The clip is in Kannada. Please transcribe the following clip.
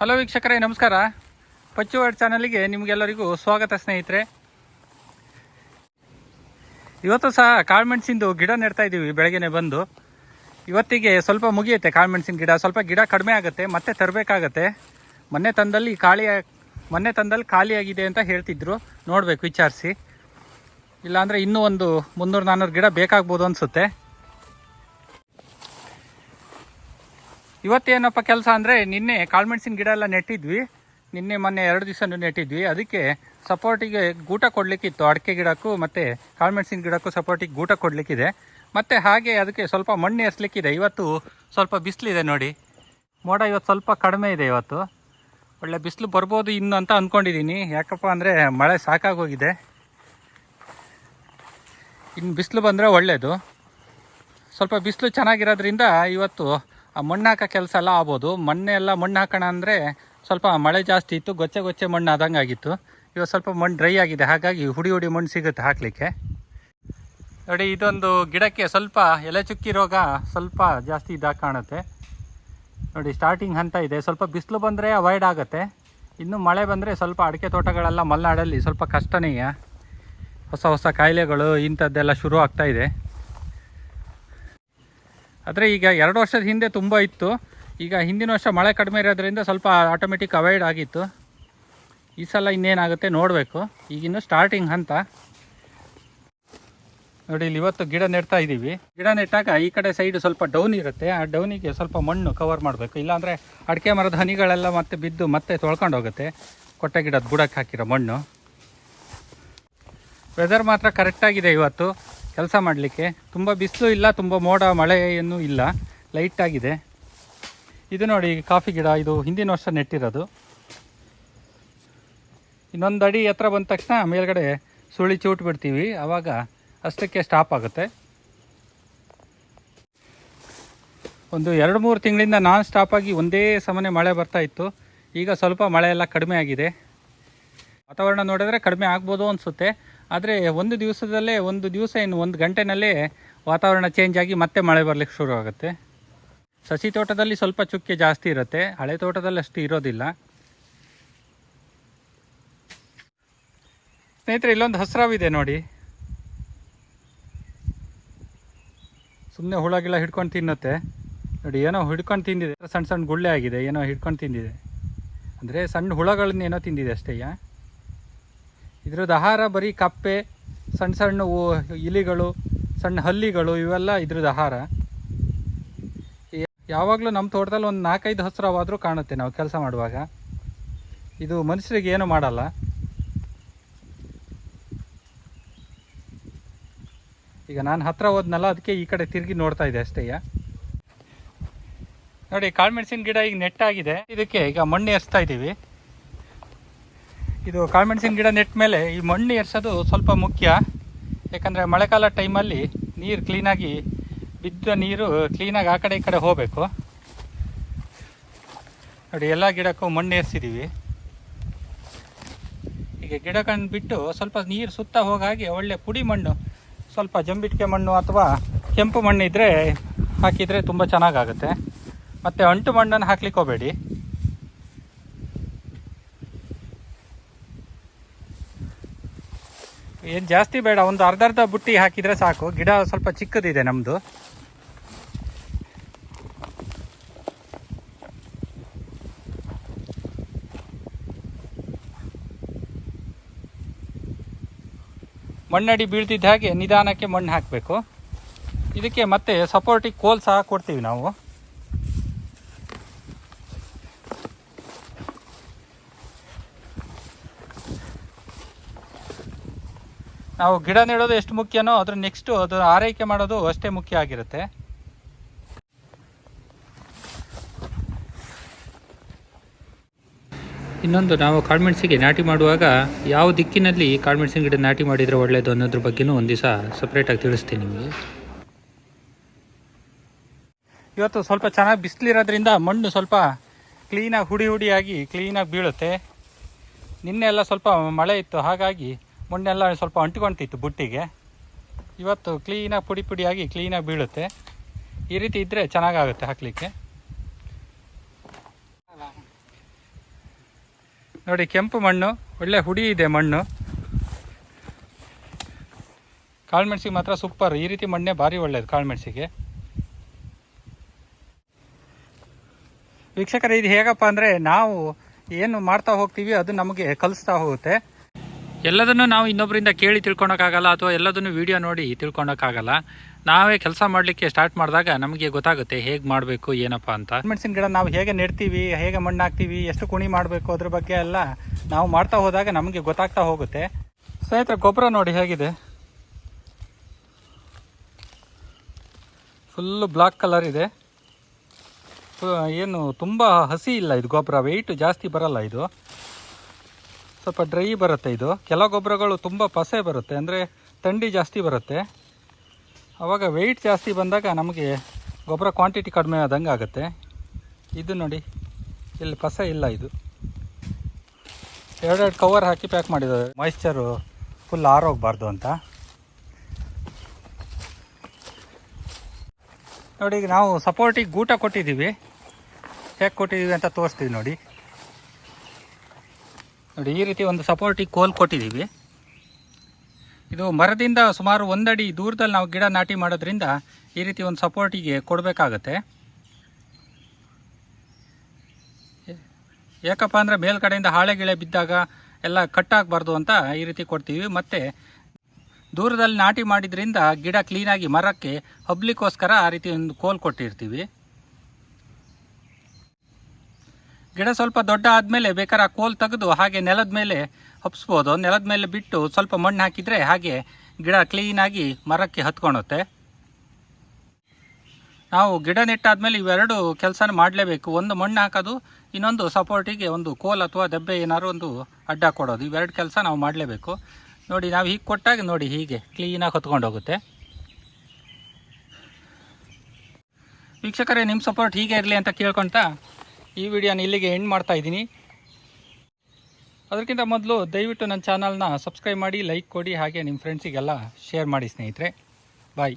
ಹಲೋ ವೀಕ್ಷಕರೇ, ನಮಸ್ಕಾರ. ಪಚ್ಚುವಾಡ್ ಚಾನಲ್ಗೆ ನಿಮಗೆಲ್ಲರಿಗೂ ಸ್ವಾಗತ ಸ್ನೇಹಿತರೆ. ಇವತ್ತು ಸಹ ಕಾಳುಮೆಣಸಿಂದು ಗಿಡ ನೆಡ್ತಾ ಇದ್ದೀವಿ ಬೆಳಗ್ಗೆನೆ ಬಂದು. ಇವತ್ತಿಗೆ ಸ್ವಲ್ಪ ಮುಗಿಯುತ್ತೆ ಕಾಳುಮೆಣಸಿನ ಗಿಡ. ಸ್ವಲ್ಪ ಗಿಡ ಕಡಿಮೆ ಆಗುತ್ತೆ, ಮತ್ತೆ ತರಬೇಕಾಗತ್ತೆ. ಮೊನ್ನೆ ತಂದಲ್ಲಿ ಖಾಲಿ ಮೊನ್ನೆ ತಂದಲ್ಲಿ ಖಾಲಿಯಾಗಿದೆ ಅಂತ ಹೇಳ್ತಿದ್ರು. ನೋಡಬೇಕು, ವಿಚಾರಿಸಿ. ಇಲ್ಲಾಂದರೆ ಇನ್ನೂ ಒಂದು ಮುನ್ನೂರು ನಾನ್ನೂರು ಗಿಡ ಬೇಕಾಗ್ಬೋದು ಅನಿಸುತ್ತೆ. ಇವತ್ತೇನಪ್ಪ ಕೆಲಸ ಅಂದರೆ ನಿನ್ನೆ ಕಾಳುಮೆಣಸಿನ ಗಿಡ ಎಲ್ಲ ನೆಟ್ಟಿದ್ವಿ. ನಿನ್ನೆ ಮೊನ್ನೆ ಎರಡು ದಿವಸನೂ ನೆಟ್ಟಿದ್ವಿ. ಅದಕ್ಕೆ ಸಪೋರ್ಟಿಗೆ ಗೂಟ ಕೊಡಲಿಕ್ಕಿತ್ತು. ಅಡಿಕೆ ಗಿಡಕ್ಕೂ ಮತ್ತು ಕಾಳುಮೆಣಸಿನ ಗಿಡಕ್ಕೂ ಸಪೋರ್ಟಿಗೆ ಗೂಟ ಕೊಡಲಿಕ್ಕಿದೆ. ಮತ್ತು ಹಾಗೆ ಅದಕ್ಕೆ ಸ್ವಲ್ಪ ಮಣ್ಣು ಏರಿಸ್ಲಿಕ್ಕಿದೆ ಇವತ್ತು ಸ್ವಲ್ಪ ಬಿಸಿಲಿದೆ ನೋಡಿ. ಮೋಡ ಇವತ್ತು ಸ್ವಲ್ಪ ಕಡಿಮೆ ಇದೆ ಇವತ್ತು. ಒಳ್ಳೆ ಬಿಸಿಲು ಬರ್ಬೋದು ಇನ್ನು ಅಂತ ಅಂದ್ಕೊಂಡಿದ್ದೀನಿ ಯಾಕಪ್ಪ ಅಂದರೆ ಮಳೆ ಸಾಕಾಗೋಗಿದೆ. ಇನ್ನು ಬಿಸಿಲು ಬಂದರೆ ಒಳ್ಳೆಯದು ಸ್ವಲ್ಪ ಬಿಸಿಲು ಚೆನ್ನಾಗಿರೋದ್ರಿಂದ ಇವತ್ತು ಮಣ್ಣು ಹಾಕೋ ಕೆಲಸ ಎಲ್ಲ ಆಗ್ಬೋದು. ಮೊನ್ನೆ ಎಲ್ಲ ಮಣ್ಣು ಹಾಕೋಣ ಅಂದರೆ ಸ್ವಲ್ಪ ಮಳೆ ಜಾಸ್ತಿ ಇತ್ತು, ಗೊಚ್ಚೆ ಗೊಚ್ಚೆ ಮಣ್ಣು ಆದಂಗೆ ಆಗಿತ್ತು ಇವಾಗ ಸ್ವಲ್ಪ ಮಣ್ಣು ಡ್ರೈ ಆಗಿದೆ, ಹಾಗಾಗಿ ಹುಡಿ ಹುಡಿ ಮಣ್ಣು ಸಿಗುತ್ತೆ ಹಾಕಲಿಕ್ಕೆ. ನೋಡಿ, ಇದೊಂದು ಗಿಡಕ್ಕೆ ಸ್ವಲ್ಪ ಎಲೆ ಚುಕ್ಕಿ ರೋಗ ಸ್ವಲ್ಪ ಜಾಸ್ತಿ ಇದಾಗಿ ಕಾಣುತ್ತೆ. ನೋಡಿ ಸ್ಟಾರ್ಟಿಂಗ್ ಹಂತ ಇದೆ. ಸ್ವಲ್ಪ ಬಿಸಿಲು ಬಂದರೆ ಅವಾಯ್ಡ್ ಆಗುತ್ತೆ. ಇನ್ನು ಮಳೆ ಬಂದರೆ ಸ್ವಲ್ಪ ಅಡಿಕೆ ತೋಟಗಳೆಲ್ಲ ಮಲೆನಾಡಲ್ಲಿ ಸ್ವಲ್ಪ ಕಷ್ಟನೇ ಹೊಸ ಹೊಸ ಕಾಯಿಲೆಗಳು ಇಂಥದ್ದೆಲ್ಲ ಶುರು ಆಗ್ತಾ ಇದೆ. ಆದರೆ ಈಗ ಎರಡು ವರ್ಷದ ಹಿಂದೆ ತುಂಬ ಇತ್ತು. ಈಗ ಹಿಂದಿನ ವರ್ಷ ಮಳೆ ಕಡಿಮೆ ಇರೋದ್ರಿಂದ ಸ್ವಲ್ಪ ಆಟೋಮೆಟಿಕ್ ಅವಾಯ್ಡ್ ಆಗಿತ್ತು. ಈ ಸಲ ಇನ್ನೇನಾಗುತ್ತೆ ನೋಡಬೇಕು. ಈಗಿನ್ನು ಸ್ಟಾರ್ಟಿಂಗ್ ಹಂತ ನೋಡಿ, ಇಲ್ಲಿ ಇವತ್ತು ಗಿಡ ನೆಡ್ತಾ ಇದ್ದೀವಿ ಗಿಡ ನೆಟ್ಟಾಗ ಈ ಕಡೆ ಸೈಡ್ ಸ್ವಲ್ಪ ಡೌನ್ ಇರುತ್ತೆ. ಆ ಡೌನಿಗೆ ಸ್ವಲ್ಪ ಮಣ್ಣು ಕವರ್ ಮಾಡಬೇಕು. ಇಲ್ಲಾಂದರೆ ಅಡಿಕೆ ಮರದ ಹನಿಗಳೆಲ್ಲ ಮತ್ತೆ ಬಿದ್ದು ಮತ್ತೆ ತೊಳ್ಕೊಂಡು ಹೋಗುತ್ತೆ. ಕೊಟ್ಟೆ ಗಿಡದ ಬುಡಕ್ಕೆ ಹಾಕಿರೋ ಮಣ್ಣು. ವೆದರ್ ಮಾತ್ರ ಕರೆಕ್ಟಾಗಿದೆ ಇವತ್ತು. ಕೆಲಸ ಮಾಡಲಿಕ್ಕೆ. ತುಂಬ ಬಿಸಿಲು ಇಲ್ಲ, ತುಂಬ ಮೋಡ ಮಳೆ ಏನೂ ಇಲ್ಲ ಲೈಟಾಗಿದೆ ಇದು ನೋಡಿ ಕಾಫಿ ಗಿಡ, ಇದು ಹಿಂದಿನ ವರ್ಷ ನೆಟ್ಟಿರೋದು. ಇನ್ನೊಂದು ಅಡಿ ಎತ್ತರ ಬಂದ ತಕ್ಷಣ ಮೇಲ್ಗಡೆ ಸುಳಿ ಚೂಟ್ ಬಿಡ್ತೀವಿ. ಆವಾಗ ಅಷ್ಟಕ್ಕೆ ಸ್ಟಾಪ್ ಆಗುತ್ತೆ. ಒಂದು ಎರಡು ಮೂರು ತಿಂಗಳಿಂದ ನಾನ್ ಸ್ಟಾಪಾಗಿ ಒಂದೇ ಸಮನೆ ಮಳೆ ಬರ್ತಾ ಇತ್ತು. ಈಗ ಸ್ವಲ್ಪ ಮಳೆ ಎಲ್ಲ ಕಡಿಮೆ ಆಗಿದೆ. ವಾತಾವರಣ ನೋಡಿದ್ರೆ ಕಡಿಮೆ ಆಗ್ಬೋದು ಅನಿಸುತ್ತೆ. ಆದರೆ ಒಂದು ದಿವಸದಲ್ಲೇ ಒಂದು ದಿವಸ ಇನ್ನು ಒಂದು ಗಂಟೆನಲ್ಲೇ ವಾತಾವರಣ ಚೇಂಜ್ ಆಗಿ ಮತ್ತೆ ಮಳೆ ಬರಲಿಕ್ಕೆ ಶುರು ಆಗುತ್ತೆ. ಸಸಿ ತೋಟದಲ್ಲಿ ಸ್ವಲ್ಪ ಚುಕ್ಕೆ ಜಾಸ್ತಿ ಇರುತ್ತೆ, ಹಳೆ ತೋಟದಲ್ಲಿ ಅಷ್ಟು ಇರೋದಿಲ್ಲ. ಸ್ನೇಹಿತರೆ, ಇಲ್ಲೊಂದು ಹಸ್ರಾವಿದೆ ನೋಡಿ. ಸುಮ್ಮನೆ ಹುಳ ಹಿಡ್ಕೊಂಡು ತಿನ್ನುತ್ತೆ. ನೋಡಿ, ಏನೋ ಹಿಡ್ಕೊಂಡು ತಿಂದಿದೆ, ಸಣ್ಣ ಸಣ್ಣ ಗುಳ್ಳೆ ಆಗಿದೆ, ಏನೋ ಹಿಡ್ಕೊಂಡು ತಿಂದಿದೆ. ಅಂದರೆ ಸಣ್ಣ ಹುಳಗಳನ್ನ ಏನೋ ತಿಂದಿದೆ ಅಷ್ಟೇಯ ಇದ್ರದ್ದು ಆಹಾರ ಬರೀ ಕಪ್ಪೆ, ಸಣ್ಣ ಸಣ್ಣ ಇಲಿಗಳು, ಸಣ್ಣ ಹಲ್ಲಿಗಳು, ಇವೆಲ್ಲ ಇದ್ರದ್ದು ಆಹಾರ. ಯಾವಾಗಲೂ ನಮ್ಮ ತೋಟದಲ್ಲಿ ಒಂದು ನಾಲ್ಕೈದು ಹಸಿರವಾದರೂ ಕಾಣುತ್ತೆ ನಾವು ಕೆಲಸ ಮಾಡುವಾಗ. ಇದು ಮನುಷ್ಯರಿಗೆ ಏನು ಮಾಡಲ್ಲ. ಈಗ ನಾನು ಹತ್ರ ಹೋದ್ನಲ್ಲ, ಅದಕ್ಕೆ ಈ ಕಡೆ ತಿರುಗಿ ನೋಡ್ತಾ ಇದೆ ಅಷ್ಟೇಯ ನೋಡಿ ಕಾಳುಮೆಣಸಿನ ಗಿಡ ಈಗ ನೆಟ್ಟಾಗಿದೆ. ಇದಕ್ಕೆ ಈಗ ಮಣ್ಣು ಎರಿಸ್ತಾ ಇದ್ದೀವಿ. ಇದು ಕಾಳುಮೆಣಸಿನ ಗಿಡ ನೆಟ್ಟ ಮೇಲೆ ಈ ಮಣ್ಣು ಎರ್ಸೋದು ಸ್ವಲ್ಪ ಮುಖ್ಯ. ಯಾಕಂದರೆ ಮಳೆಗಾಲ ಟೈಮಲ್ಲಿ ನೀರು ಕ್ಲೀನಾಗಿ ಬಿದ್ದ ನೀರು ಕ್ಲೀನಾಗಿ ಆ ಕಡೆ ಈ ಕಡೆ ಹೋಗಬೇಕು. ನೋಡಿ, ಎಲ್ಲ ಗಿಡಕ್ಕೂ ಮಣ್ಣು ಏರ್ಸಿದ್ದೀವಿ ಈಗ ಗಿಡ ಬಿಟ್ಟು ಸ್ವಲ್ಪ ನೀರು ಸುತ್ತ ಹೋಗಾಗಿ ಒಳ್ಳೆ ಪುಡಿ ಮಣ್ಣು, ಸ್ವಲ್ಪ ಜಂಬಿಟ್ಕೆ ಮಣ್ಣು ಅಥವಾ ಕೆಂಪು ಮಣ್ಣು ಇದ್ದರೆ ಹಾಕಿದರೆ ತುಂಬ ಚೆನ್ನಾಗಾಗುತ್ತೆ. ಮತ್ತು ಅಂಟು ಮಣ್ಣನ್ನು ಹಾಕ್ಲಿಕ್ಕೆ ಹೋಗಬೇಡಿ. ಏನು ಜಾಸ್ತಿ ಬೇಡ, ಒಂದು ಅರ್ಧ ಅರ್ಧ ಬುಟ್ಟಿ ಹಾಕಿದರೆ ಸಾಕು. ಗಿಡ ಸ್ವಲ್ಪ ಚಿಕ್ಕದಿದೆ ನಮ್ಮದು ಮಣ್ಣಡಿ ಬೀಳ್ತಿದ್ದ ಹಾಗೆ ನಿಧಾನಕ್ಕೆ ಮಣ್ಣು ಹಾಕಬೇಕು. ಇದಕ್ಕೆ ಮತ್ತೆ ಸಪೋರ್ಟಿಗೆ ಕೋಲ್ ಸಹ ಕೊಡ್ತೀವಿ ನಾವು. ನಾವು ಗಿಡ ನೆಡೋದು ಎಷ್ಟು ಮುಖ್ಯನೋ ಅದ್ರ ನೆಕ್ಸ್ಟು ಅದರ ಆರೈಕೆ ಮಾಡೋದು ಅಷ್ಟೇ ಮುಖ್ಯ ಆಗಿರುತ್ತೆ. ಇನ್ನೊಂದು ನಾವು ಕಾಳುಮೆಣಸಿಗೆ ನಾಟಿ ಮಾಡುವಾಗ ಯಾವ ದಿಕ್ಕಿನಲ್ಲಿ ಕಾಳುಮೆಣಸಿನ ಗಿಡ ನಾಟಿ ಮಾಡಿದರೆ ಒಳ್ಳೆಯದು ಅನ್ನೋದ್ರ ಬಗ್ಗೆನೂ ಒಂದು ದಿವಸ ಸಪ್ರೇಟಾಗಿ ತಿಳಿಸ್ತೀನಿ ನಿಮಗೆ. ಇವತ್ತು ಸ್ವಲ್ಪ ಚೆನ್ನಾಗಿ ಬಿಸಿಲಿರೋದ್ರಿಂದ ಮಣ್ಣು ಸ್ವಲ್ಪ ಕ್ಲೀನಾಗಿ ಹುಡಿ ಹುಡಿಯಾಗಿ ಕ್ಲೀನಾಗಿ ಬೀಳುತ್ತೆ. ನಿನ್ನೆ ಎಲ್ಲ ಸ್ವಲ್ಪ ಮಳೆ ಇತ್ತು ಹಾಗಾಗಿ ಮಣ್ಣೆಲ್ಲ ಸ್ವಲ್ಪ ಅಂಟ್ಕೊಳ್ತಿತ್ತು ಬುಟ್ಟಿಗೆ. ಇವತ್ತು ಕ್ಲೀನಾಗಿ ಪುಡಿ ಪುಡಿಯಾಗಿ ಕ್ಲೀನಾಗಿ ಬೀಳುತ್ತೆ. ಈ ರೀತಿ ಇದ್ದರೆ ಚೆನ್ನಾಗಾಗುತ್ತೆ ಹಾಕಲಿಕ್ಕೆ. ನೋಡಿ, ಕೆಂಪು ಮಣ್ಣು, ಒಳ್ಳೆ ಹುಡಿ ಇದೆ ಮಣ್ಣು. ಕಾಳುಮೆಣಸಿಗೆ ಮಾತ್ರ ಸೂಪರ್ ಈ ರೀತಿ ಮಣ್ಣೆ ಭಾರಿ ಒಳ್ಳೆಯದು ಕಾಳುಮೆಣಸಿಗೆ ವೀಕ್ಷಕರೇ, ಇದು ಹೇಗಪ್ಪ ಅಂದರೆ ನಾವು ಏನು ಮಾಡ್ತಾ ಹೋಗ್ತೀವಿ ಅದು ನಮಗೆ ಕಲಿಸ್ತಾ ಹೋಗುತ್ತೆ. ಎಲ್ಲದನ್ನು ನಾವು ಇನ್ನೊಬ್ಬರಿಂದ ಕೇಳಿ ತಿಳ್ಕೊಳಕ್ಕಾಗಲ್ಲ ಅಥವಾ ಎಲ್ಲದನ್ನು ವಿಡಿಯೋ ನೋಡಿ ತಿಳ್ಕೊಳಕ್ಕಾಗಲ್ಲ, ನಾವೇ ಕೆಲಸ ಮಾಡಲಿಕ್ಕೆ ಸ್ಟಾರ್ಟ್ ಮಾಡಿದಾಗ ನಮಗೆ ಗೊತ್ತಾಗುತ್ತೆ ಹೇಗೆ ಮಾಡಬೇಕು, ಏನಪ್ಪ ಅಂತ. ಮೆಣಸಿನ ಗಿಡ ನಾವು ಹೇಗೆ ನೆಡ್ತೀವಿ, ಹೇಗೆ ಮಣ್ಣು ಹಾಕ್ತೀವಿ ಎಷ್ಟು ಕುಣಿ ಮಾಡಬೇಕು ಅದ್ರ ಬಗ್ಗೆ ಎಲ್ಲ ನಾವು ಮಾಡ್ತಾ ಹೋದಾಗ ನಮಗೆ ಗೊತ್ತಾಗ್ತಾ ಹೋಗುತ್ತೆ. ಸ್ನೇಹಿತರೆ, ಗೊಬ್ಬರ ನೋಡಿ ಹೇಗಿದೆ? ಫುಲ್ಲು ಬ್ಲಾಕ್ ಕಲರ್ ಇದೆ. ಏನು, ತುಂಬ ಹಸಿ ಇಲ್ಲ ಇದು ಗೊಬ್ಬರ ವೆಯ್ಟು ಜಾಸ್ತಿ ಬರಲ್ಲ ಇದು. ಸ್ವಲ್ಪ ಡ್ರೈ ಬರುತ್ತೆ ಇದು. ಕೆಲವು ಗೊಬ್ಬರಗಳು ತುಂಬ ಪಸೆ ಬರುತ್ತೆ, ಅಂದರೆ ತಂಡಿ ಜಾಸ್ತಿ ಬರುತ್ತೆ. ಆವಾಗ ವೆಯ್ಟ್ ಜಾಸ್ತಿ ಬಂದಾಗ ನಮಗೆ ಗೊಬ್ಬರ ಕ್ವಾಂಟಿಟಿ ಕಡಿಮೆ ಆದಂಗೆ ಆಗುತ್ತೆ. ಇದು ನೋಡಿ, ಇಲ್ಲಿ ಪಸೆ ಇಲ್ಲ ಇದು. ಎರಡೆರಡು ಕವರ್ ಹಾಕಿ ಪ್ಯಾಕ್ ಮಾಡಿದ್ದಾರೆ. ಮಾಯಿಶ್ಚರು ಫುಲ್ ಆರೋಗಬಾರ್ದು ಅಂತ. ನೋಡಿ, ಈಗ ನಾವು ಸಪೋರ್ಟಿಗೆ ಗೂಟ ಕೊಟ್ಟಿದ್ದೀವಿ. ಹೇಗೆ ಕೊಟ್ಟಿದ್ದೀವಿ ಅಂತ ತೋರಿಸ್ತೀವಿ ನೋಡಿ. ನೋಡಿ, ಈ ರೀತಿ ಒಂದು ಸಪೋರ್ಟಿಗೆ ಕೋಲ್ ಕೊಟ್ಟಿದ್ದೀವಿ. ಇದು ಮರದಿಂದ ಸುಮಾರು ಒಂದಡಿ ದೂರದಲ್ಲಿ ನಾವು ಗಿಡ ನಾಟಿ ಮಾಡೋದ್ರಿಂದ ಈ ರೀತಿ ಒಂದು ಸಪೋರ್ಟಿಗೆ ಕೊಡಬೇಕಾಗತ್ತೆ. ಯಾಕಪ್ಪ ಅಂದರೆ ಮೇಲ್ಕಡೆಯಿಂದ ಹಾಳೆ ಗಿಳೆ ಬಿದ್ದಾಗ ಎಲ್ಲ ಕಟ್ಟಾಗಬಾರ್ದು ಅಂತ ಈ ರೀತಿ ಕೊಡ್ತೀವಿ. ಮತ್ತು ದೂರದಲ್ಲಿ ನಾಟಿ ಮಾಡಿದ್ರಿಂದ ಗಿಡ ಕ್ಲೀನಾಗಿ ಮರಕ್ಕೆ, ಹಬ್ಲಿಕ್ಕೋಸ್ಕರ ಆ ರೀತಿ ಒಂದು ಕೋಲ್ ಕೊಟ್ಟಿರ್ತೀವಿ. ಗಿಡ ಸ್ವಲ್ಪ ದೊಡ್ಡ ಆದಮೇಲೆ ಬೇಕಾದ್ರೆ ಆ ಕೋಲ್ ತೆಗೆದು ಹಾಗೆ ನೆಲದ ಮೇಲೆ ಹಬ್ಸ್ಬೋದು ನೆಲದ ಮೇಲೆ ಬಿಟ್ಟು ಸ್ವಲ್ಪ ಮಣ್ಣು ಹಾಕಿದರೆ ಹಾಗೆ ಗಿಡ ಕ್ಲೀನಾಗಿ ಮರಕ್ಕೆ ಹತ್ಕೊಳುತ್ತೆ ನಾವು ಗಿಡ ನೆಟ್ಟಾದಮೇಲೆ ಇವೆರಡು ಕೆಲಸನ ಮಾಡಲೇಬೇಕು. ಒಂದು ಮಣ್ಣು ಹಾಕೋದು, ಇನ್ನೊಂದು ಸಪೋರ್ಟಿಗೆ ಒಂದು ಕೋಲ್ ಅಥವಾ ದೆಬ್ಬೆ ಏನಾದ್ರು ಒಂದು ಅಡ್ಡ ಕೊಡೋದು. ಇವೆರಡು ಕೆಲಸ ನಾವು ಮಾಡಲೇಬೇಕು. ನೋಡಿ, ನಾವು ಹೀಗೆ ಕೊಟ್ಟಾಗ ನೋಡಿ ಹೀಗೆ ಕ್ಲೀನಾಗಿ ಹೊತ್ಕೊಂಡು ಹೋಗುತ್ತೆ ವೀಕ್ಷಕರೇ ನಿಮ್ಮ ಸಪೋರ್ಟ್ ಹೀಗೆ ಇರಲಿ ಅಂತ ಕೇಳ್ಕೊಳ್ತಾ ಈ ವಿಡಿಯೋನ ಇಲ್ಲಿಗೆ ಎಂಡ್ ಮಾಡ್ತಾ ಇದ್ದೀನಿ. ಅದಕ್ಕಿಂತ ಮೊದಲು ದಯವಿಟ್ಟು ನನ್ನ ಚಾನಲ್ನ ಸಬ್ಸ್ಕ್ರೈಬ್ ಮಾಡಿ ಲೈಕ್ ಕೊಡಿ, ಹಾಗೆ ನಿಮ್ಮ ಫ್ರೆಂಡ್ಸಿಗೆಲ್ಲ ಶೇರ್ ಮಾಡಿ ಸ್ನೇಹಿತರೆ. ಬಾಯ್